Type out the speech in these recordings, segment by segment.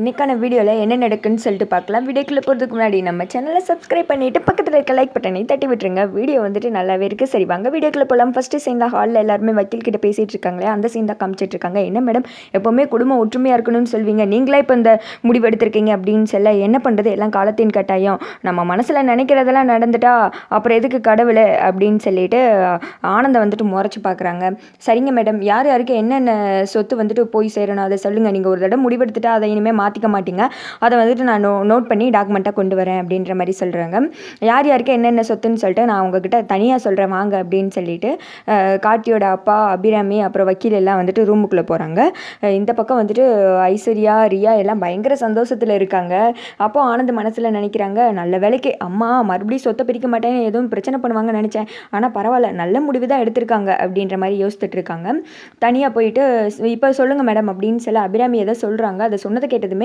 இன்றைக்கான வீடியோவில் என்ன நடக்குன்னு சொல்லிட்டு பார்க்கலாம். வீடியோக்குள்ளே போகிறதுக்கு முன்னாடி நம்ம சேனலை சப்ஸ்கிரைப் பண்ணிவிட்டு பக்கத்தில் இருக்க லைக் பட்டனை தட்டி விட்டுருங்க. வீடியோ வந்துட்டு நல்லாவே இருக்குது சரி வாங்க வீடியோக்குள்ளே போகலாம் ஃபஸ்ட்டு சேர்ந்த ஹாலில் எல்லாருமே வக்கீல் கிட்ட பேசிகிட்டு இருக்காங்களே அந்த சீன் தான் காமிச்சிட்டு இருக்காங்க. என்ன மேடம் எப்போவுமே குடும்பம் ஒற்றுமையாக இருக்கணும்னு சொல்வீங்க. நீங்களே இப்போ இந்த முடிவு எடுத்திருக்கீங்க அப்படின்னு சொல்ல என்ன பண்ணுறது எல்லாம் காலத்தின் கட்டாயம். நம்ம மனசில் நினைக்கிறதெல்லாம் நடந்துட்டா அப்புறம் எதுக்கு கடவுள் அப்படின்னு சொல்லிட்டு ஆனந்தம் வந்துட்டு முறைச்சி பார்க்குறாங்க. சரிங்க மேடம் யார் யாருக்கு என்னென்ன சொத்து வந்துட்டு போய் சேரணும் அதை சொல்லுங்கள் நீங்கள் ஒரு தடவை முடிவெடுத்துட்டா அதை இனிமேல் மாற்றிக்க மாட்டீங்க. அதை வந்துட்டு நான் நோ நோட் பண்ணி டாக்குமெண்ட்டாக கொண்டு வரேன் அப்படின்ற மாதிரி சொல்கிறாங்க யார் யாருக்கு என்னென்ன சொத்துன்னு சொல்லிட்டு நான் உங்ககிட்ட தனியாக சொல்கிறேன் வாங்க அப்படின்னு சொல்லிட்டு கார்த்தியோட அப்பா அபிராமி அப்புறம் வக்கீல் எல்லாம் வந்துட்டு ரூமுக்குள்ளே போகிறாங்க இந்த பக்கம் வந்துட்டு ஐஸ்வர்யா ரியா எல்லாம் பயங்கர சந்தோஷத்தில் இருக்காங்க. அப்போ ஆனந்த் மனசில் நினைக்கிறாங்க நல்ல வேலைக்கு அம்மா மறுபடியும் சொத்தை பிரிக்க மாட்டேன்னு எதுவும் பிரச்சனை பண்ணுவாங்கன்னு நினச்சேன். ஆனால் பரவாயில்ல நல்ல முடிவு தான் எடுத்திருக்காங்க. அப்படின்ற மாதிரி யோசித்துட்டு இருக்காங்க. தனியாக போயிட்டு இப்போ சொல்லுங்கள் மேடம். அப்படின்னு சொல்லி அபிராமி எதை சொல்கிறாங்க அதை சொன்னதை கேட்டது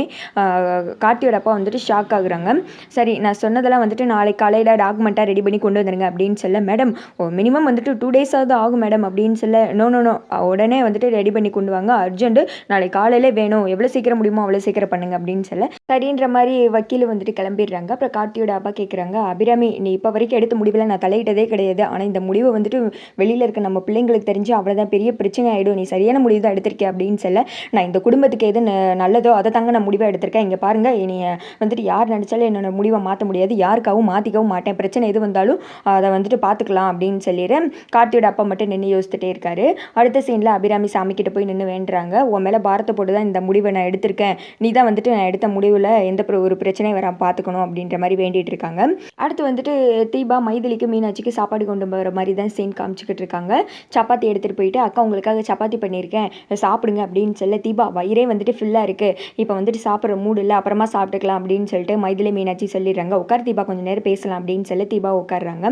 ஆஹ், கார்த்தியோட அப்பா வந்துட்டு ஷாக் ஆகுறாங்க. சரி நான் சொன்னதெல்லாம் வந்துட்டு நாளை காலையில் டாக்குமெண்ட்டாக ரெடி பண்ணி கொண்டு வந்துருங்க அப்படின்னு சொல்ல மேடம் மினிமம் வந்துட்டு டூ டேஸாவது ஆகும் மேடம் அப்படின்னு சொல்ல நோ நோ நோ உடனே வந்துட்டு ரெடி பண்ணி கொண்டு வாங்க. அர்ஜென்ட்டு நாளை காலையிலே வேணும். எவ்வளோ சீக்கிரம் முடியுமோ அவ்வளோ சீக்கிரம் பண்ணுங்க அப்படின்னு சொல்ல சரின்ற மாதிரி வக்கீல் வந்துட்டு கிளம்பிடுறாங்க. அப்புறம் கார்த்தியோட அப்பா கேட்குறாங்க அபிராமி நீ இப்போ வரைக்கும் எடுத்த முடிவில் நான் தலையிட்டதே கிடையாது. ஆனால் இந்த முடிவை வந்துட்டு வெளியில் இருக்க நம்ம பிள்ளைங்களுக்கு தெரிஞ்சு அவ்வளோதான் பெரிய பிரச்சனை ஆகிடும் நீ சரியான முடிவு தான் எடுத்திருக்கே அப்படின்னு சொல்ல நான் இந்த குடும்பத்துக்கு எது நல்லதோ அதை தாங்க நான் முடிவை எடுத்திருக்கேன். இங்கே பாருங்கள் நீ வந்துட்டு யார் நினச்சாலும் என்னோடய முடிவை மாற்ற முடியாது. யாருக்காகவும் மாற்றிக்கவும் மாட்டேன். பிரச்சனை எது வந்தாலும் அதை வந்துட்டு பார்த்துக்கலாம் அப்படின்னு சொல்லிடு கார்த்தியோட அப்பா மட்டும் நின்று யோசிச்சுட்டே இருக்காரு. அடுத்த சீனில் அபிராமி சாமி கிட்ட போய் நின்று வேண்டுறாங்க. உன் மேலே பாரத்தை போட்டு தான் இந்த முடிவை நான் எடுத்திருக்கேன். நீ தான் வந்துட்டு நான் எடுத்த முடிவில் எந்த ஒரு பிரச்சனையும் வராம பார்த்துக்கணும் அப்படின்ற மாதிரி வேண்டிகிட்டு இருக்காங்க. அடுத்து வந்துட்டு தீபா மைதிலிக்கு மீனாட்சிக்கு சாப்பாடு கொண்டு வர மாதிரி தான் சீன் காமிச்சிக்கிட்டு இருக்காங்க. சப்பாத்தி எடுத்துகிட்டு போயிட்டு அக்கா உங்களுக்காக சப்பாத்தி பண்ணியிருக்கேன். சாப்பிடுங்க அப்படின்னு சொல்ல தீபா வயிறே வந்துட்டு ஃபுல்லாக இருக்குது இப்போ வந்து வந்துட்டு சாப்பிட்ற மூடு இல்லை அப்புறமா சாப்பிட்டுக்கலாம் அப்படின்னு சொல்லிட்டு மைதிலி மீனாட்சி சொல்லிடுறாங்க. உட்கார் தீபா கொஞ்சம் நேரம் பேசலாம் அப்படின்னு சொல்லி தீபா உட்காடுறாங்க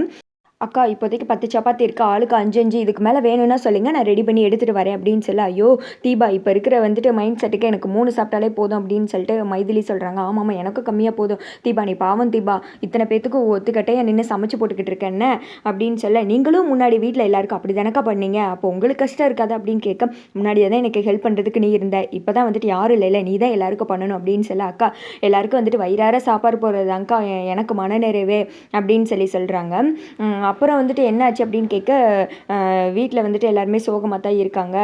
அக்கா இப்போதைக்கு பத்து சப்பாத்தி இருக்கு ஆளுக்கு அஞ்சு அஞ்சு இதுக்கு மேலே வேணும்னா சொல்லுங்கள் நான் ரெடி பண்ணி எடுத்துகிட்டு வரேன் அப்படின்னு சொல்ல ஐயோ தீபா இப்போ இருக்கிற வந்துட்டு மைண்ட் செட்டுக்கு எனக்கு மூணு சாப்பிட்டாலே போதும் அப்படின்னு சொல்லிட்டு மைதிலி சொல்கிறாங்க ஆமாம்மா எனக்கும் கம்மியாக போதும். தீபா நீ பாவம் தீபா இத்தனை பேத்துக்கு ஒத்துக்கட்டையாக நின்று சமைச்சு போட்டுக்கிட்டு இருக்கேன்னு அப்படின்னு சொல்ல நீங்களும் முன்னாடி வீட்டில் எல்லாருக்கும் அப்படி தானக்கா பண்ணீங்க? அப்போ உங்களுக்கு கஷ்டம் இருக்காது அப்படின்னு கேட்க முன்னாடி தான் எனக்கு ஹெல்ப் பண்ணுறதுக்கு நீ இருந்த. இப்போ தான் வந்துட்டு யாரும் இல்லைல்ல நீ தான் எல்லாருக்கும் பண்ணணும் அப்படின்னு சொல்ல அக்கா எல்லாருக்கும் வந்துட்டு வயிறார சாப்பாடு போடுறதாங்க்கா எனக்கு மனநிறைவே அப்படின்னு சொல்லி சொல்கிறாங்க அப்புறம் வந்துட்டு என்னாச்சு அப்படின்னு கேட்க வீட்டில் வந்துட்டு எல்லாருமே சோகமாக தான் இருக்காங்க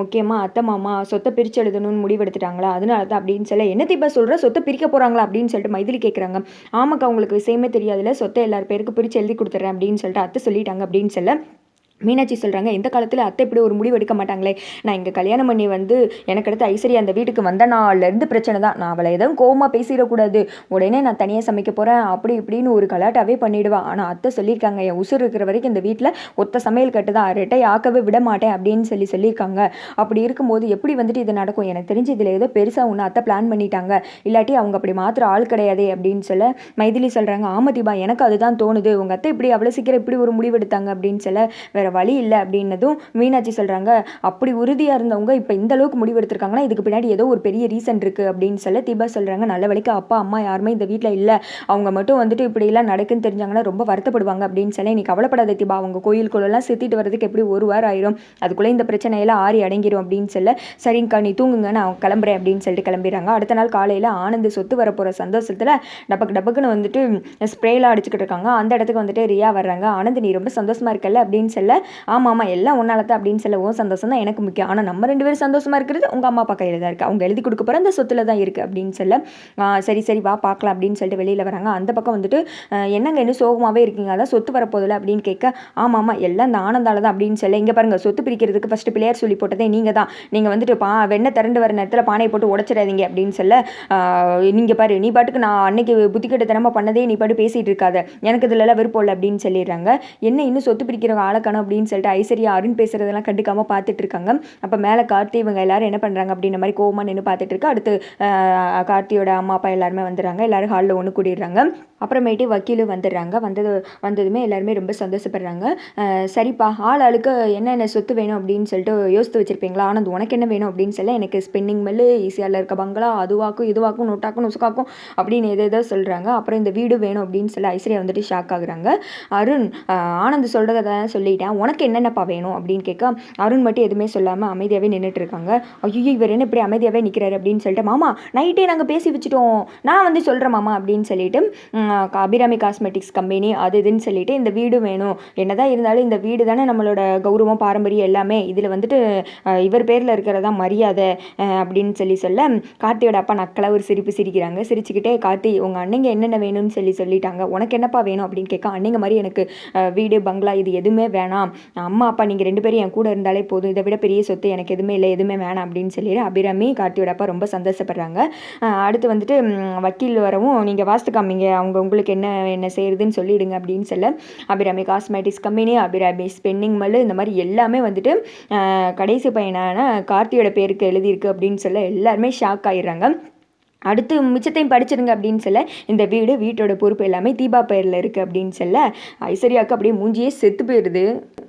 முக்கியமாக அத்தை மாமா சொத்தை பிரித்து எழுதணும்னு முடிவெடுத்துட்டாங்களா? அதனால தான் அப்படின்னு சொல்ல என்ன தீபா சொல்கிற சொத்தை பிரிக்க போகிறாங்களா அப்படின்னு சொல்லிட்டு மைதிலி கேட்குறாங்க ஆமாக்கா அவங்களுக்கு விஷயமே தெரியாதுல்ல. சொத்தை எல்லார் பேருக்கு பிரித்து எழுதி கொடுத்துட்றேன் அப்படின்னு சொல்லிட்டு அத்தை சொல்லிட்டாங்க அப்படின்னு சொல்ல மீனாட்சி சொல்கிறாங்க இந்த காலத்தில் அத்தை இப்படி ஒரு முடிவு எடுக்க மாட்டாங்களே. நான் இங்கே கல்யாணம் பண்ணி வந்து எனக்கு அடுத்து ஐஸ்வர்யா அந்த வீட்டுக்கு வந்த நாள்லேருந்து பிரச்சனை தான். நான் அவளை எதுவும் கோவமாக பேசிடக்கூடாது. உடனே நான் தனியாக சமைக்க போகிறேன் அப்படி இப்படின்னு ஒரு கலாட்டாவே பண்ணிடுவான் ஆனால் அத்தை சொல்லியிருக்காங்க என் உசுர் இருக்கிற வரைக்கும் இந்த வீட்டில் ஒத்த சமையல் கட்டு தான். ரெட்டை ஆக்கவே விட மாட்டேன். அப்படின்னு சொல்லி சொல்லியிருக்காங்க. அப்படி இருக்கும்போது எப்படி வந்துட்டு இது நடக்கும்? எனக்கு தெரிஞ்சு இதில் ஏதோ பெருசாக ஒன்று அத்தை பிளான் பண்ணிட்டாங்க. இல்லாட்டி அவங்க அப்படி மாத்திர ஆள் கிடையாதே அப்படின்னு சொல்ல மைதிலி சொல்கிறாங்க ஆமதிபா தீபா எனக்கு அதுதான் தோணுது. உங்கள் அத்தை இப்படி அவ்வளோ சீக்கிரம் இப்படி ஒரு முடிவு எடுத்தாங்க. அப்படின்னு சொல்ல வேற வழி இல்லை அப்படின்னதும் மீனாட்சி சொல்கிறாங்க அப்படி உறுதியாக இருந்தவங்க இப்போ இந்த அளவுக்கு முடிவு எடுத்திருக்காங்கன்னா இதுக்கு பின்னாடி ஏதோ ஒரு பெரிய ரீசன் இருக்குது அப்படின்னு சொல்ல தீபா சொல்கிறாங்க நல்ல வழிக்கு அப்பா அம்மா யாருமே இந்த வீட்டில் இல்லை. அவங்க மட்டும் வந்துட்டு இப்படிலாம் நடக்குன்னு தெரிஞ்சாங்கன்னா ரொம்ப வருத்தப்படுவாங்க அப்படின்னு சொல்ல நீ கவலைப்படாத தீபா. அவங்க கோயிலுக்குள்ளெல்லாம் சுற்றிட்டு வரதுக்கு எப்படி ஒரு வாரம் ஆயிரும்? அதுக்குள்ளே இந்த பிரச்சனையெல்லாம் ஆறி அடங்கிடும் அப்படின்னு சொல்ல சரிங்கக்கா நீ தூங்குங்க நான் கிளம்புறேன் அப்படின்னு சொல்லிட்டு கிளம்பிடுறாங்க. அடுத்த நாள் காலையில் ஆனந்த் சொத்து வரப்போகிற சந்தோஷத்தில் டபக்கு டபக்குன்னு வந்துட்டு ஸ்ப்ரேலாம் அடிச்சுக்கிட்டு இருக்காங்க. அந்த இடத்துக்கு வந்துட்டு ரியா வர்றாங்க. ஆனந்த் நீ ரொம்ப சந்தோஷமாக இருக்கல்ல? அப்படின்னு சொல்ல ஆமாம் ஆமாம் எல்லாம் உன்னால தான் அப்படின்னு சொல்லவும் சந்தோஷம் தான் எனக்கு முக்கியம். ஆனால் நம்ம ரெண்டு பேரும் சந்தோஷமாக இருக்கிறது உங்கள் அம்மா அப்பா கையில் தான் இருக்குது அவங்க எழுதி கொடுக்க போகிற அந்த சொத்தில் தான் இருக்குது அப்படின்னு சொல்ல சரி சரி வா பார்க்கலாம் அப்படின்னு சொல்லிட்டு வெளியில் வராங்க. அந்த பக்கம் வந்துட்டு என்னங்க இன்னும் சோகமாகவே இருக்கீங்க? அதான் சொத்து வரப்போதில்ல அப்படின்னு கேட்க ஆமாம் ஆமாம் எல்லாம் இந்த ஆனந்தால தான் அப்படின்னு சொல்ல இங்கே பாருங்க சொத்து பிரிக்கிறதுக்கு ஃபஸ்ட்டு பிள்ளையார் சொல்லி போட்டதே நீங்கள் தான். நீங்கள் வந்துட்டு பா வெண்ணெய் திரண்டு வர நேரத்தில் பானையை போட்டு உடச்சிடாதீங்க அப்படின்னு சொல்ல நீங்கள் பாரு நீ பாட்டுக்கு நான் அன்னைக்கு புத்திக்கட்டுத்தனமாக பண்ணதே நீ பாட்டு பேசிகிட்டு இருக்காத. எனக்கு இதுலலாம் விருப்பம் இல்லை அப்படின்னு சொல்லிடுறாங்க. என்ன இன்னும் சொத்து பிரிக்கிற ஆளக்கணும் அப்படின்னு சொல்லிட்டு ஐஸ்வர்யா அருண் பேசுகிறதெல்லாம் கண்டுக்காம பார்த்துட்டு இருக்காங்க அப்போ மேலே கார்த்தி இவங்க எல்லாரும் என்ன பண்ணுறாங்க அப்படின்ற மாதிரி கோவமா நின்று பார்த்துட்டு இருக்கு அடுத்து கார்த்தியோட அம்மா அப்பா எல்லாருமே வந்துடுறாங்க. எல்லாரும் ஹாலில் ஒன்று கூடிடுறாங்க. அப்புறமேட்டு வக்கீலும் வந்துடுறாங்க. வந்தது வந்ததுமே எல்லாருமே ரொம்ப சந்தோஷப்படுறாங்க. சரிப்பா ஆள் ஆளுக்கு என்னென்ன சொத்து வேணும் அப்படின்னு சொல்லிட்டு யோசித்து வச்சுருப்பீங்களா? ஆனந்த் உனக்கு என்ன வேணும் அப்படின்னு சொல்ல எனக்கு ஸ்பென்னிங் மில்லு ஈஸியாவில் இருக்க பங்களா அதுவாக்கும் இதுவாக்கும் நோட்டாக்கும் நுசுக்காக்கும் அப்படின்னு எது எதோ சொல்கிறாங்க அப்புறம் இந்த வீடு வேணும் அப்படின்னு சொல்லி ஐஸ்வர்யா வந்துட்டு ஷாக் ஆகுறாங்க. அருண் ஆனந்த் சொல்கிறத தான் சொல்லிட்டேன். உனக்கு என்னென்னப்பா வேணும் அப்படின்னு கேட்க அருண் மட்டும் எதுவுமே சொல்லாமல் அமைதியாகவே நின்றுட்டு இருக்காங்க ஐயோ இவர் என்ன இப்படி அமைதியாகவே நிற்கிறாரு அப்படின்னு சொல்லிட்டு மாமா நைட்டே நாங்கள் பேசி வச்சுட்டோம். நான் வந்து சொல்கிறேன் மாமா அப்படின்னு சொல்லிட்டு அபிராமி காஸ்மெட்டிக்ஸ் கம்பெனி அது இதுன்னு சொல்லிட்டு இந்த வீடு வேணும். என்னதான் இருந்தாலும் இந்த வீடு தானே நம்மளோட கௌரவம் பாரம்பரியம் எல்லாமே. இதில் வந்துட்டு இவர் பேரில் இருக்கிறதா மரியாதை அப்படின்னு சொல்லி சொல்ல கார்த்தியோட அப்பா நக்கலா ஒரு சிரிப்பு சிரிக்கிறாங்க. சிரிச்சுக்கிட்டே கார்த்தி உங்கள் அண்ணங்க என்னென்ன வேணும்னு சொல்லி சொல்லிட்டாங்க. உனக்கு என்னப்பா வேணும்? அப்படின்னு கேட்க அன்னைங்க மாதிரி எனக்கு வீடு பங்களா இது எதுவுமே வேணாம். அம்மா அப்பா நீங்கள் ரெண்டு பேரும் என் கூட இருந்தாலே போதும். இதை விட பெரிய சொத்து எனக்கு எதுவுமே இல்லை எதுவுமே வேணாம் அப்படின்னு சொல்லிட்டு அபிராமி கார்த்தியோட அப்பா ரொம்ப சந்தோஷப்படுறாங்க. அடுத்து வந்துட்டு வக்கீல் வரவும் நீங்கள் வாஸ்து காமிங்க அவங்க உங்களுக்கு என்ன என்ன செய்யுதுன்னு சொல்லிடுங்க அப்படின்னு சொல்ல Abirami cosmetics company Abirami spinning mills இந்த மாதிரி எல்லாமே வந்துட்டு கடைசி பையனான கார்த்தியோட பேருக்கு எழுதியிருக்கு அப்படின்னு சொல்ல எல்லாருமே ஷாக் ஆயிடுறாங்க. அடுத்து மிச்சத்தையும் படிச்சிருங்க அப்படின்னு சொல்ல இந்த வீடு வீட்டோட பொறுப்பு எல்லாமே தீபா பெயரில் இருக்குது அப்படின்னு சொல்ல ஐஸ்வர்யாவுக்கு அப்படியே மூஞ்சியே செத்து போயிடுது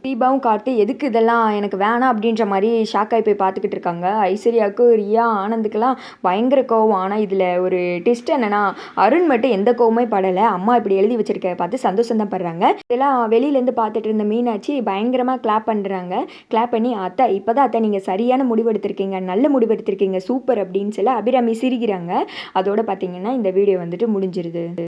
தீபாவும் கார்த்தி எதுக்கு இதெல்லாம் எனக்கு வேணாம் அப்படின்ற மாதிரி ஷாக்காகி போய் பார்த்துக்கிட்டு இருக்காங்க. ஐஸ்வர்யாவுக்கு ரியா ஆனந்துக்கெல்லாம் பயங்கர கோவம். ஆனால் இதில் ஒரு டெஸ்ட் என்னன்னா அருண் மட்டும் எந்த கோவமே படலை. அம்மா இப்படி எழுதி வச்சிருக்க பார்த்து சந்தோஷம் தான் படுறாங்க. இதெல்லாம் வெளியிலேருந்து பார்த்துட்டு இருந்த மீனாட்சி பயங்கரமாக கிளாப் பண்ணுறாங்க கிளாப் பண்ணி அத்தை இப்போ தான் அத்தை நீங்கள் சரியான முடிவெடுத்திருக்கீங்க. நல்ல முடிவெடுத்திருக்கீங்க. சூப்பர் அப்படின்னு சொல்ல அபிராமி சிரிக்கிறாங்க. அதோட பார்த்தீங்கன்னா இந்த வீடியோ வந்துட்டு முடிஞ்சிருது.